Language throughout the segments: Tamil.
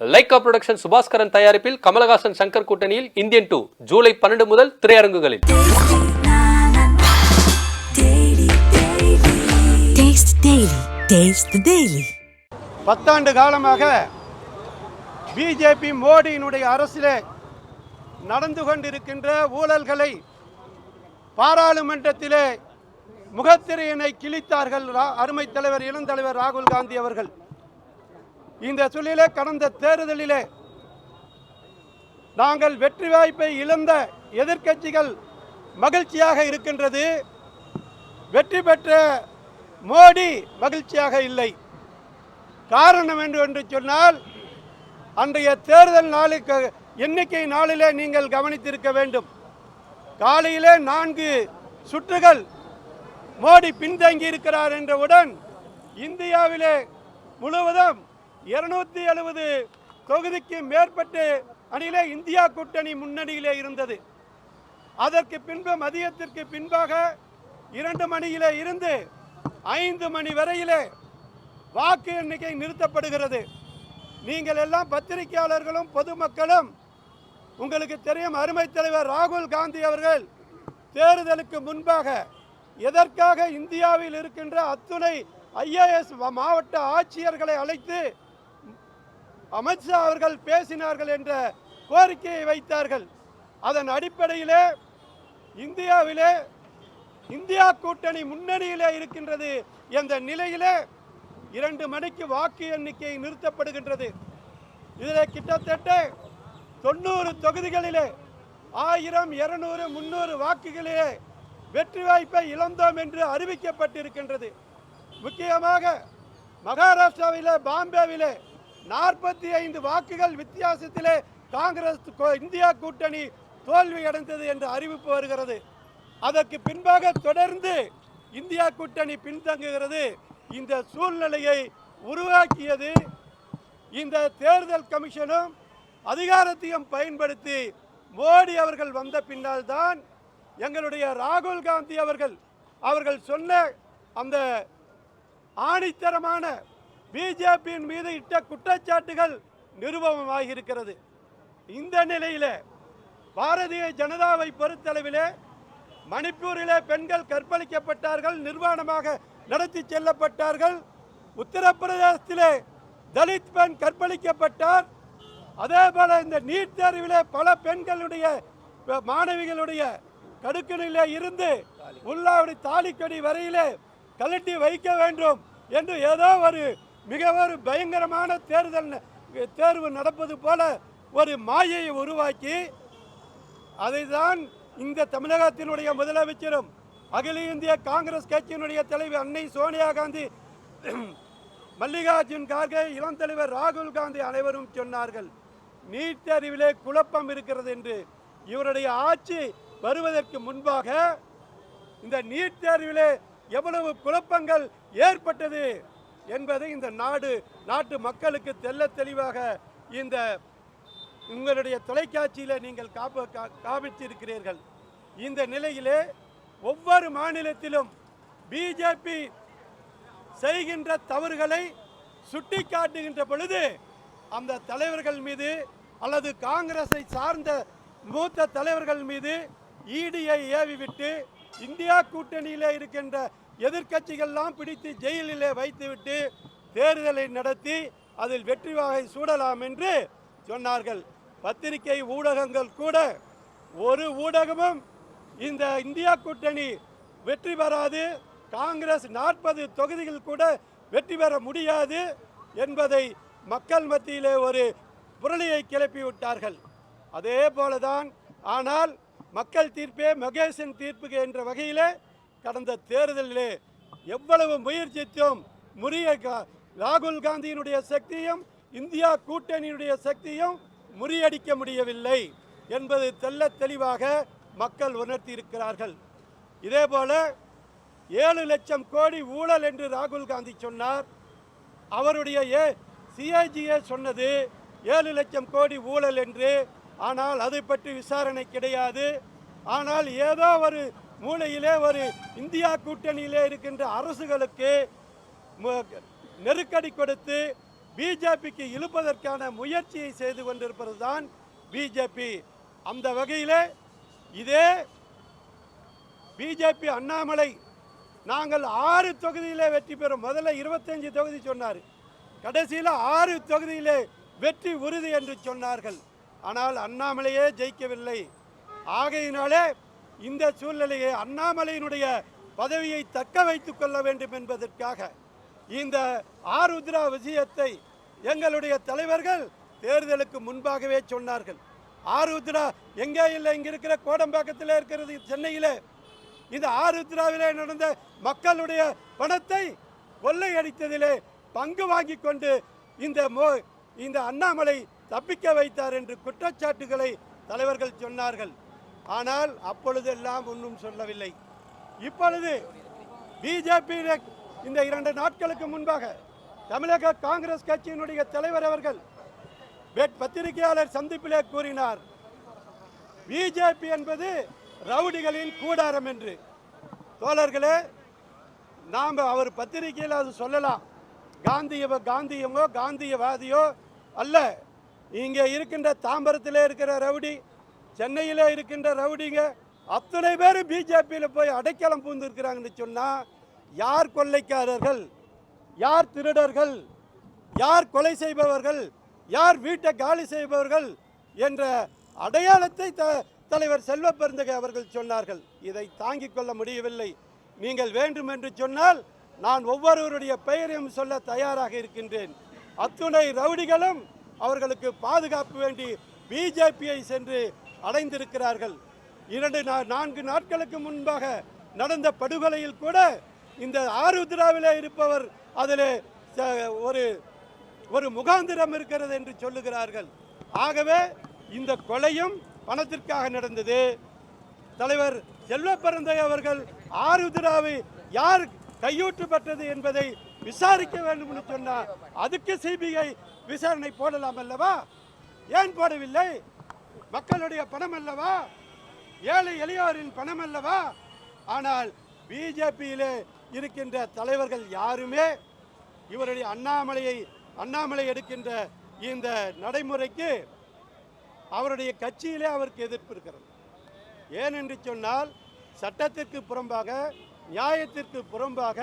லைகா புரொடக்ஷன் சுபாஸ்கரன் தயாரிப்பில் கமலஹாசன் சங்கர் கூட்டணியில் இந்தியன் டூ ஜூலை பன்னெண்டு முதல் திரையரங்குகளில். பத்தாண்டு காலமாக பிஜேபி மோடியினுடைய அரசிலே நடந்து கொண்டிருக்கின்ற ஊழல்களை பாராளுமன்றத்திலே முகத்திரையினை கிழித்தார்கள் ரா- அருமைத் தலைவர் இளந்தலைவர் ராகுல் காந்தி அவர்கள் இந்த சூழலிலே கடந்த தேர்தலிலே நாங்கள் வெற்றி வாய்ப்பை இழந்த எதிர்க்கட்சிகள் மகிழ்ச்சியாக இருக்கின்றது. வெற்றி பெற்ற மோடி மகிழ்ச்சியாக இல்லை. காரணம் என்று என்று சொன்னால் அன்றைய தேர்தல் நாளுக்கு எண்ணிக்கை நாளிலே நீங்கள் கவனித்திருக்க வேண்டும். காலையிலே நான்கு சுற்றுகள் மோடி பின்தங்கி இருக்கிறார் என்றவுடன் இந்தியாவிலே முழுவதும் இருநூத்தி எழுபது தொகுதிக்கு மேற்பட்டு அணியிலே இந்தியா கூட்டணி முன்னணியிலே இருந்தது. அதற்கு பின்பு மதியத்திற்கு பின்பாக இரண்டு மணியிலே இருந்து ஐந்து மணி வரையிலே வாக்கு எண்ணிக்கை நிறுத்தப்படுகிறது. நீங்கள் எல்லாம் பத்திரிகையாளர்களும் பொதுமக்களும் உங்களுக்கு தெரியும் அருமை தலைவர் ராகுல் காந்தி அவர்கள் தேர்தலுக்கு முன்பாக எதற்காக இந்தியாவில் இருக்கின்ற அத்துணை ஐஏஎஸ் மாவட்ட ஆட்சியர்களை அழைத்து அமித்ஷா அவர்கள் பேசினார்கள் என்ற கோரிக்கையை வைத்தார்கள். அதன் அடிப்படையிலே இந்தியாவிலே இந்தியா கூட்டணி முன்னணியிலே இருக்கின்றது என்ற நிலையிலே இரண்டு மணிக்கு வாக்கு எண்ணிக்கை நிறுத்தப்படுகின்றது. இதில் கிட்டத்தட்ட தொண்ணூறு தொகுதிகளிலே ஆயிரம் இருநூறு முந்நூறு வாக்குகளிலே வெற்றி வாய்ப்பை இழந்தோம் என்று அறிவிக்கப்பட்டிருக்கின்றது. முக்கியமாக மகாராஷ்டிராவிலே பாம்பேவிலே நாற்பத்தி ஐந்து வாக்குகள் வித்தியாசத்திலே காங்கிரஸ் கோ- இந்தியா கூட்டணி தோல்வி அடைந்தது என்று அறிவிப்பு வருகிறது. அதற்கு பின்பாக தொடர்ந்து இந்தியா கூட்டணி பின்தங்குகிறது. இந்த சூழ்நிலையை உருவாக்கியது இந்த தேர்தல் கமிஷனும் அதிகாரத்தையும் பயன்படுத்தி மோடி அவர்கள் வந்த பின்னால் தான் எங்களுடைய ராகுல் காந்தி அவர்கள் அவர்கள் சொன்ன அந்த ஆணித்தரமான பிஜேபியின் மீது இட்ட குற்றச்சாட்டுகள் நிரூபணமாகி இருக்கிறது இந்த நிலையில் பாரதிய ஜனதாவை பொறுத்தளவிலே மணிப்பூரிலே பெண்கள் கற்பழிக்கப்பட்டார்கள் நிர்வாணமாக நடத்தி செல்லப்பட்டார்கள். உத்தரப்பிரதேசத்திலே தலித் பெண் கற்பழிக்கப்பட்டார். அதே போல இந்த நீட் தேர்விலே பல பெண்களுடைய மாணவிகளுடைய கடுக்கணிலே இருந்து உள்ளாவடி தாலிக்கடி வரையிலே கழட்டி வைக்க வேண்டும் என்று ஏதோ ஒரு மிக ஒரு பயங்கரமான தேர்தல் ந- தேர்வு நடப்பது போல ஒரு மாயையை உருவாக்கி அதை தான் இந்த தமிழகத்தினுடைய முதலமைச்சரும் அகில இந்திய காங்கிரஸ் கட்சியினுடைய தலைவர் அன்னை சோனியா காந்தி மல்லிகார்ஜுன் கார்கே இளம் தலைவர் ராகுல் காந்தி அனைவரும் சொன்னார்கள் நீட் தேர்விலே குழப்பம் இருக்கிறது என்று. இவருடைய ஆட்சி வருவதற்கு முன்பாக இந்த நீட் தேர்விலே எவ்வளவு குழப்பங்கள் ஏற்பட்டது என்பதை இந்த நாடு நாட்டு மக்களுக்கு தெள்ள தெளிவாக இந்த உங்களுடைய தொலைக்காட்சியில் நீங்கள் காப்ப கா- இந்த நிலையிலே ஒவ்வொரு மாநிலத்திலும் பிஜேபி செய்கின்ற தவறுகளை சுட்டிக்காட்டுகின்ற பொழுது அந்த தலைவர்கள் மீது அல்லது காங்கிரஸை சார்ந்த மூத்த தலைவர்கள் மீது ஈடியை ஏவிவிட்டு இந்தியா கூட்டணியிலே இருக்கின்ற எதிர்க்கட்சிகள்லாம் பிடித்து ஜெயிலிலே வைத்துவிட்டு தேர்தலை நடத்தி அதில் வெற்றி வாகை சூடலாம் என்று சொன்னார்கள். பத்திரிகை ஊடகங்கள் கூட ஒரு ஊடகமும் இந்த இந்தியா கூட்டணி வெற்றி பெறாது காங்கிரஸ் நாற்பது தொகுதிகள் கூட வெற்றி பெற முடியாது என்பதை மக்கள் மத்தியிலே ஒரு புரளியை கிளப்பி விட்டார்கள். அதே போலதான் ஆனால் மக்கள் தீர்ப்பே மகேசன் தீர்ப்பு என்ற வகையிலே கடந்த தேர்தலிலே எவ்வளவு முயற்சித்தும் முறிய கா- ராகுல் காந்தியினுடைய சக்தியும் இந்தியா கூட்டணியினுடைய சக்தியும் முறியடிக்க முடியவில்லை என்பது தெல்ல தெளிவாக மக்கள் உணர்த்தி இருக்கிறார்கள் இதேபோல ஏழு லட்சம் கோடி ஊழல் என்று ராகுல் காந்தி சொன்னார். அவருடைய ஏ சிஐஜிஏ சொன்னது ஏழு லட்சம் கோடி ஊழல் என்று. ஆனால் அதை பற்றி விசாரணை கிடையாது. ஆனால் ஏதோ ஒரு மூலையிலே ஒரு இந்தியா கூட்டணியிலே இருக்கின்ற அரசுகளுக்கு நெருக்கடி கொடுத்து பிஜேபிக்கு இழுப்பதற்கான முயற்சியை செய்து கொண்டிருப்பது தான் பிஜேபி. அந்த வகையில் இதே பிஜேபி அண்ணாமலை நாங்கள் ஆறு தொகுதியிலே வெற்றி பெறும். முதல்ல இருபத்தஞ்சு தொகுதி சொன்னார். கடைசியில் ஆறு தொகுதியிலே வெற்றி உறுதி என்று சொன்னார்கள். ஆனால் அண்ணாமலையே ஜெயிக்கவில்லை. ஆகையினாலே இந்த சூழ்நிலையை அண்ணாமலையினுடைய பதவியை தக்க வைத்துக் கொள்ள வேண்டும் என்பதற்காக இந்த ஆருத்ரா விஷயத்தை எங்களுடைய தலைவர்கள் தேர்தலுக்கு முன்பாகவே சொன்னார்கள். ஆருத்ரா எங்கே இல்லை? இங்கே இருக்கிற கோடம்பாக்கத்தில் இருக்கிறது சென்னையிலே. இந்த ஆருத்ராவிலே நடந்த மக்களுடைய பணத்தை கொள்ளையடித்ததிலே பங்கு வாங்கி கொண்டு இந்த மோ இந்த அண்ணாமலை தப்பிக்க வைத்தார் என்று குற்றச்சாட்டுகளை தலைவர்கள் சொன்னார்கள். ஆனால் அப்பொழுதெல்லாம் ஒன்றும் சொல்லவில்லை. இப்பொழுது பிஜேபி இந்த இரண்டு நாட்களுக்கு முன்பாக தமிழக காங்கிரஸ் கட்சியினுடைய தலைவர் அவர்கள் வேட் பத்திரிகையாளர் சந்திப்பிலே கூறினார் பிஜேபி என்பது ரவுடிகளின் கூடாரம் என்று. தோழர்களே நாம் அவர் பத்திரிகையில் அது சொல்லலாம். காந்திய காந்தியமோ காந்தியவாதியோ அல்ல. இங்கே இருக்கின்ற தாம்பரத்தில் இருக்கிற ரவுடி சென்னையில் இருக்கின்ற ரவுடிங்க அத்தனை பேர் பிஜேபியில் போய் அடைக்கலம் பூந்திருக்கிறாங்கன்னு சொன்னால் யார் கொள்ளைக்காரர்கள்? யார் திருடர்கள்? யார் கொலை செய்பவர்கள்? யார் வீட்டை காலி செய்பவர்கள்? என்ற அடையாளத்தை த தலைவர் செல்வ பெருந்தகை அவர்கள் சொன்னார்கள். இதை தாங்கிக் கொள்ள முடியவில்லை. நீங்கள் வேண்டும் என்று சொன்னால் நான் ஒவ்வொருவருடைய பெயரையும் சொல்ல தயாராக இருக்கின்றேன். அத்துணை ரவுடிகளும் அவர்களுக்கு பாதுகாப்பு வேண்டி பிஜேபியை சென்று அடைந்திருக்கிறார்கள். இரண்டு நா- நான்கு நாட்களுக்கு முன்பாக நடந்த படுகொலையில் கூட இந்த ஆருத்ராவிலே இருப்பவர் அதில் ஒரு ஒரு முகாந்திரம் இருக்கிறது என்று சொல்லுகிறார்கள். ஆகவே இந்த கொலையும் பணத்திற்காக நடந்தது. தலைவர் செல்வ பரந்தை அவர்கள் ஆருத்ராவை யார் கையூற்று பெற்றது என்பதை விசாரிக்க வேண்டும் என்று சொன்னார். அதுக்கு சிபிஐ விசாரணை போடலாம் அல்லவா? ஏன் போடவில்லை? மக்களுடைய பணம் அல்லவா ஏழை எளியோரின் பணம் அல்லவா ஆனால் பிஜேபியிலே இருக்கின்ற தலைவர்கள் யாருமே இவருடைய அண்ணாமலையை அண்ணாமலை எடுக்கின்ற இந்த நடைமுறைக்கு அவருடைய கட்சியிலே அவருக்கு எதிர்ப்பு இருக்கிறது. ஏனென்று சொன்னால் சட்டத்திற்கு புறம்பாக நியாயத்திற்கு புறம்பாக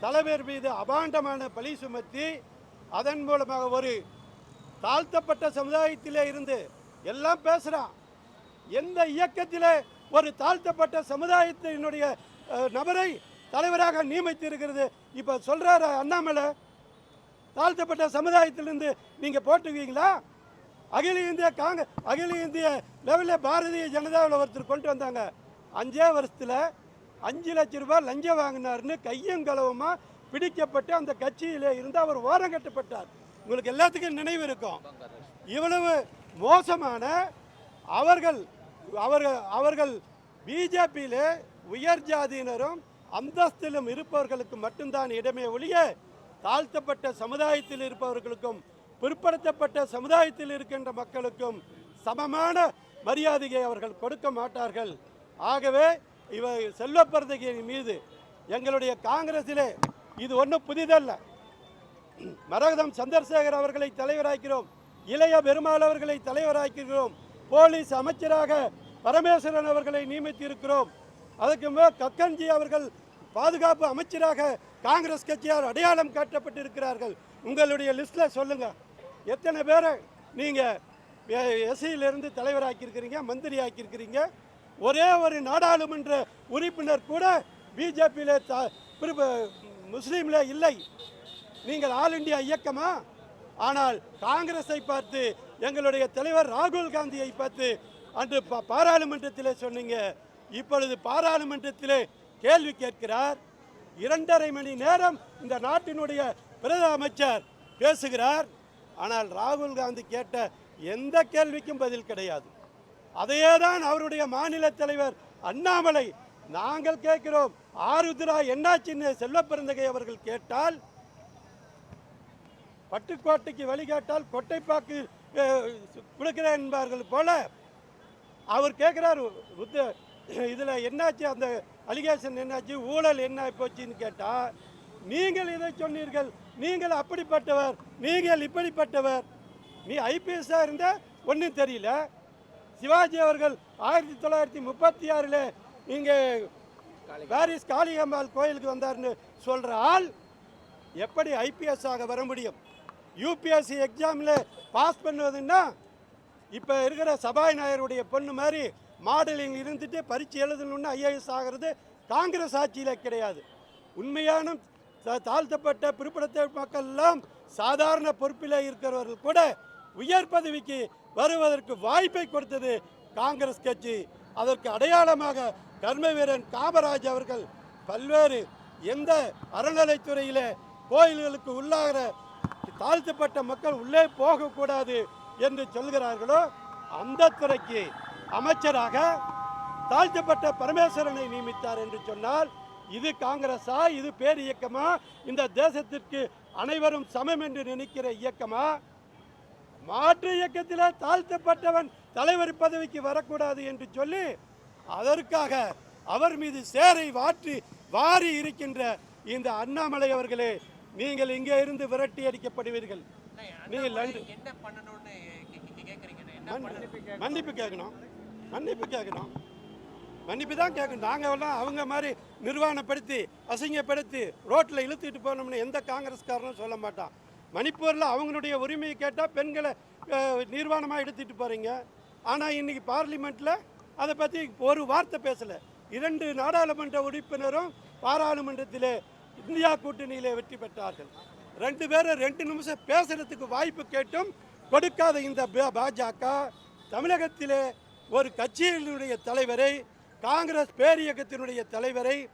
தலைவர் மீது அபாண்டமான பழி சுமத்தி அதன் மூலமாக ஒரு தாழ்த்தப்பட்ட சமுதாயத்திலே இருந்து எல்லாம் பேசுகிறான் எந்த இயக்கத்தில் ஒரு தாழ்த்தப்பட்ட சமுதாயத்தினுடைய நபரை தலைவராக நியமித்திருக்கிறது. இப்போ சொல்கிறாரு அண்ணாமலை? தாழ்த்தப்பட்ட சமுதாயத்திலிருந்து நீங்கள் போட்டுக்குவீங்களா? அகில இந்திய காங்க அகில இந்திய லெவலில் பாரதிய ஜனதாவில் ஒருத்தர் கொண்டு வந்தாங்க. அஞ்சே வருஷத்தில் அஞ்சு லட்ச ரூபாய் லஞ்சம் வாங்கினாருன்னு கையும் களவுமா பிடிக்கப்பட்டு அந்த கட்சியிலே இருந்து அவர் ஓரம் கட்டப்பட்டார். உங்களுக்கு எல்லாத்துக்கும் நினைவு இருக்கும். இவ்வளவு மோசமான அவர்கள் அவர்கள் அவர்கள் பிஜேபியிலே உயர் ஜாதியினரும் அந்தஸ்திலும் இருப்பவர்களுக்கு மட்டும்தான் இடமே ஒழிய தாழ்த்தப்பட்ட சமுதாயத்தில் இருப்பவர்களுக்கும் பிற்படுத்தப்பட்ட சமுதாயத்தில் இருக்கின்ற மக்களுக்கும் சமமான மரியாதையை அவர்கள் கொடுக்க மாட்டார்கள். ஆகவே இவ செல்வப்பரதகையின் மீது எங்களுடைய காங்கிரஸிலே இது ஒன்றும் புதிதல்ல. மரகதம் சந்திரசேகர் அவர்களை தலைவராக்கிறோம். இளைய பெருமாள் அவர்களை தலைவராக்கிறோம் போலீஸ் அமைச்சராக பரமேஸ்வரன் அவர்களை நியமித்திருக்கிறோம். அதற்கு மேல் கக்கன்ஜி அவர்கள் பாதுகாப்பு அமைச்சராக காங்கிரஸ் கட்சியார் அடையாளம் காட்டப்பட்டிருக்கிறார்கள். உங்களுடைய லிஸ்ட்டில் சொல்லுங்கள் எத்தனை பேரை நீங்கள் எஸ்சியிலிருந்து தலைவராக்கியிருக்கிறீங்க மந்திரி ஆக்கியிருக்கிறீங்க ஒரே ஒரு நாடாளுமன்ற உறுப்பினர் கூட பிஜேபியில் முஸ்லீமில் இல்லை. நீங்கள் ஆல் இந்தியா இயக்கமாக ஆனால் காங்கிரஸை பார்த்து எங்களுடைய தலைவர் ராகுல் காந்தியை பார்த்து அன்று பாராளுமன்றத்தில் பாராளுமன்றத்திலே சொன்னீங்க. இப்பொழுது பாராளுமன்றத்திலே கேள்வி கேட்கிறார். இரண்டரை மணி நேரம் இந்த நாட்டினுடைய பிரதம அமைச்சர் பேசுகிறார். ஆனால் ராகுல் காந்தி கேட்ட எந்த கேள்விக்கும் பதில் கிடையாது. அதையே தான் அவருடைய மாநில தலைவர் அண்ணாமலை நாங்கள் கேட்கிறோம். ஆருத்ரா என்னாச்சின்னு செல்வப்பெருந்தகை அவர்கள் கேட்டால் பட்டுக்கோட்டைக்கு வழிகாட்டால் கொட்டைப்பாக்கு கொடுக்கிறேன் என்பார்கள் போல அவர் கேட்குறாரு ருத்த இதில் என்னாச்சு? அந்த அலிகேஷன் என்னாச்சு? ஊழல் என்ன போச்சுன்னு கேட்டால் நீங்கள் இதை சொன்னீர்கள். நீங்கள் அப்படிப்பட்டவர். நீங்கள் இப்படிப்பட்டவர். நீ ஐபிஎஸ்ஸாக இருந்தால் ஒன்றும் தெரியல. சிவாஜி அவர்கள் ஆயிரத்தி தொள்ளாயிரத்தி முப்பத்தி ஆறில் இங்கே பாரிஸ் காளிகம்பாள் கோயிலுக்கு வந்தார்னு சொல்கிற ஆள் எப்படி ஐபிஎஸ் ஆக வர முடியும்? யூபிஎஸ்சி எக்ஸாமில் பாஸ் பண்ணுவதுன்னா இப்போ இருக்கிற சபாநாயகருடைய பொண்ணு மாதிரி மாடலிங் இருந்துட்டு பரீட்சை எழுதணும்னு ஐஏஎஸ் ஆகிறது காங்கிரஸ் ஆட்சியில் கிடையாது. உண்மையான தா- தாழ்த்தப்பட்ட பிற்படுத்த மக்கள் எல்லாம் சாதாரண பொறுப்பில் இருக்கிறவர்கள் கூட உயர் பதவிக்கு வருவதற்கு வாய்ப்பை கொடுத்தது காங்கிரஸ் கட்சி. அதற்கு அடையாளமாக கர்ம வீரன் காமராஜ் அவர்கள் பல்வேறு எந்த அறநிலைத்துறையில் கோயில்களுக்கு உள்ளாகிற தாழ்த்தப்பட்ட மக்கள் உள்ளே போகக்கூடாது என்று சொல்கிறார்களோ அந்த துறைக்கு அமைச்சராக தாழ்த்தப்பட்ட பரமேஸ்வரனை நியமித்தார் என்று சொன்னால் இது காங்கிரஸா இது பேர் இயக்கமா இந்த தேசத்திற்கு அனைவரும் சமம் என்று நினைக்கிற இயக்கமா? மாற்று இயக்கத்தில் தாழ்த்தப்பட்டவன் தலைவர் பதவிக்கு வரக்கூடாது என்று சொல்லி அதற்காக அவர் மீது சேரை வாற்றி வாரி இருக்கின்ற இந்த அண்ணாமலை அவர்களே நீங்கள் இங்கே இருந்து விரட்டி அடிக்கப்படுவீர்கள். நீங்கள் மன்னிப்பு கேட்கணும். மன்னிப்பு கேட்கணும். மன்னிப்பு தான் கேட்கணும். நாங்கள் எல்லாம் அவங்க மாதிரி நிர்வாணப்படுத்தி அசிங்கப்படுத்தி ரோட்டில் இழுத்துட்டு போனோம்னு எந்த காங்கிரஸ்காரனும் சொல்ல மாட்டான். மணிப்பூரில் அவங்களுடைய உரிமையை கேட்டால் பெண்களை நிர்வாணமாக எடுத்துட்டு போகிறீங்க ஆனால் இன்னைக்கு பார்லிமெண்ட்டில் அதை பற்றி ஒரு வார்த்தை பேசலை. இரண்டு நாடாளுமன்ற உறுப்பினரும் பாராளுமன்றத்திலே இந்தியா கூட்டணியிலே வெற்றி பெற்றார்கள். ரெண்டு பேரும் ரெண்டு நிமிஷம் பேசுறதுக்கு வாய்ப்பு கேட்டும். கொடுக்காத இந்த பா- பாஜக தமிழகத்திலே ஒரு கட்சியினுடைய தலைவரை காங்கிரஸ் பேரியக்கத்தினுடைய தலைவரை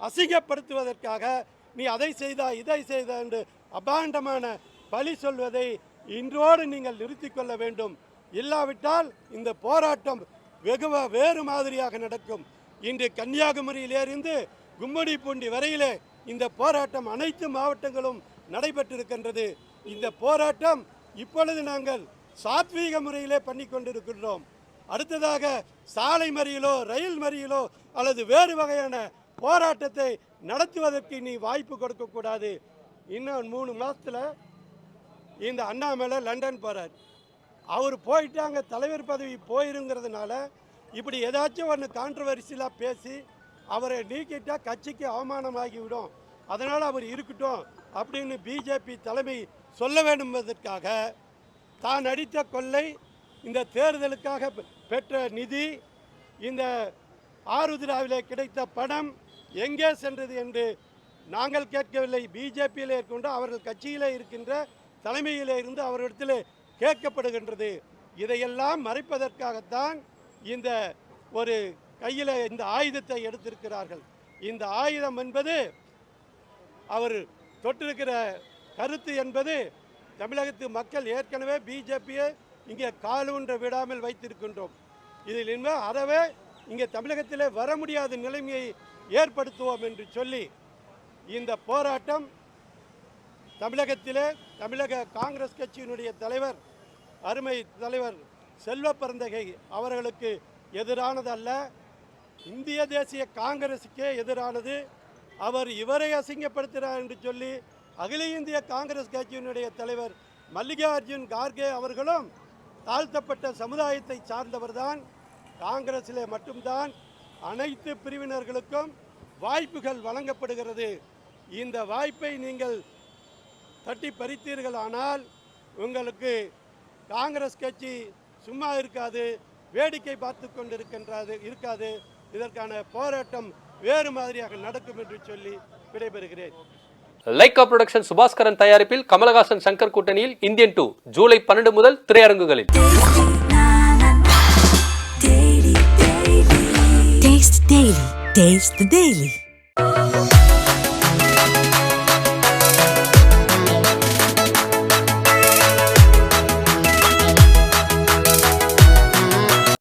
அசிங்கப்படுத்துவதற்காக நீ அதை செய்தா இதை செய்தா என்று அபாண்டமான பழி சொல்வதை இன்றோடு நீங்கள் நிறுத்தி கொள்ள வேண்டும். இல்லாவிட்டால் இந்த போராட்டம் வெகு வேறு மாதிரியாக நடக்கும். இன்று கன்னியாகுமரியிலிருந்து கும்மிடிப்பூண்டி வரையிலே இந்த போராட்டம் அனைத்து மாவட்டங்களும் நடைபெற்றிருக்கின்றது. இந்த போராட்டம் இப்பொழுது நாங்கள் சாத்வீக முறையிலே பண்ணி கொண்டிருக்கின்றோம். அடுத்ததாக சாலை மறியலோ ரயில் மறியலோ அல்லது வேறு வகையான போராட்டத்தை நடத்துவதற்கு நீ வாய்ப்பு கொடுக்கக்கூடாது இன்னும் மூணு மாதத்தில் இந்த அண்ணாமலை லண்டன் போகிறார் அவர் போயிட்டு அங்கே தலைவர் பதவி போயிருங்கிறதுனால இப்படி ஏதாச்சும் ஒன்று கான்ட்ரவர்சியலாக பேசி அவரை நீக்கிட்டால் கட்சிக்கு அவமானமாகிவிடும். அதனால் அவர் இருக்கட்டும் அப்படின்னு பிஜேபி தலைமை சொல்ல வேண்டும் என்பதற்காக தான் அடித்த கொள்ளை இந்த தேர்தலுக்காக பெ- பெற்ற நிதி இந்த ஆருத்ராவிலே கிடைத்த பணம் எங்கே சென்றது என்று நாங்கள் கேட்கவில்லை. பிஜேபியில் இருக்கின்ற அவர்கள் கட்சியிலே இருக்கின்ற தலைமையிலே இருந்து அவரிடத்தில் கேட்கப்படுகின்றது. இதையெல்லாம் மறைப்பதற்காகத்தான் இந்த ஒரு கையில் இந்த ஆயுதத்தை எடுத்திருக்கிறார்கள். இந்த ஆயுதம் என்பது அவர் தொட்டிருக்கிற கருத்து என்பது தமிழகத்து மக்கள் ஏற்கனவே பிஜேபியை இங்கே காலூன்ற விடாமல் வைத்திருக்கின்றோம். இதில் இனிமேல் அறவே இங்கே தமிழகத்திலே வர முடியாத நிலைமையை ஏற்படுத்துவோம் என்று சொல்லி இந்த போராட்டம் தமிழகத்திலே தமிழக காங்கிரஸ் கட்சியினுடைய தலைவர் அருமை தலைவர் செல்வ பரந்தகை அவர்களுக்கு எதிரானது அல்ல இந்திய தேசிய காங்கிரஸுக்கே எதிரானது. அவர் இவரை அசிங்கப்படுத்துகிறார் என்று சொல்லி அகில இந்திய காங்கிரஸ் கட்சியினுடைய தலைவர் மல்லிகார்ஜுன் கார்கே அவர்களும் தாழ்த்தப்பட்ட சமுதாயத்தை சார்ந்தவர்தான். காங்கிரஸிலே மட்டும்தான் அனைத்து பிரிவினர்களுக்கும் வாய்ப்புகள் வழங்கப்படுகிறது. இந்த வாய்ப்பை நீங்கள் தட்டி பறித்தீர்களானால் உங்களுக்கு காங்கிரஸ் கட்சி சும்மா இருக்காது வேடிக்கை பார்த்து கொண்டிருக்கின்றது இருக்காது. இதற்கான போராட்டம் வேறு மாதிரியாக நடக்கும் என்று சொல்லி விடைபெறுகிறேன் லைக்கா புரொடக்ஷன் சுபாஸ்கரன் தயாரிப்பில் கமலஹாசன் சங்கர் கூட்டணியில் இந்தியன் டூ ஜூலை பன்னெண்டு முதல் திரையரங்குகளில் Taste the Daily.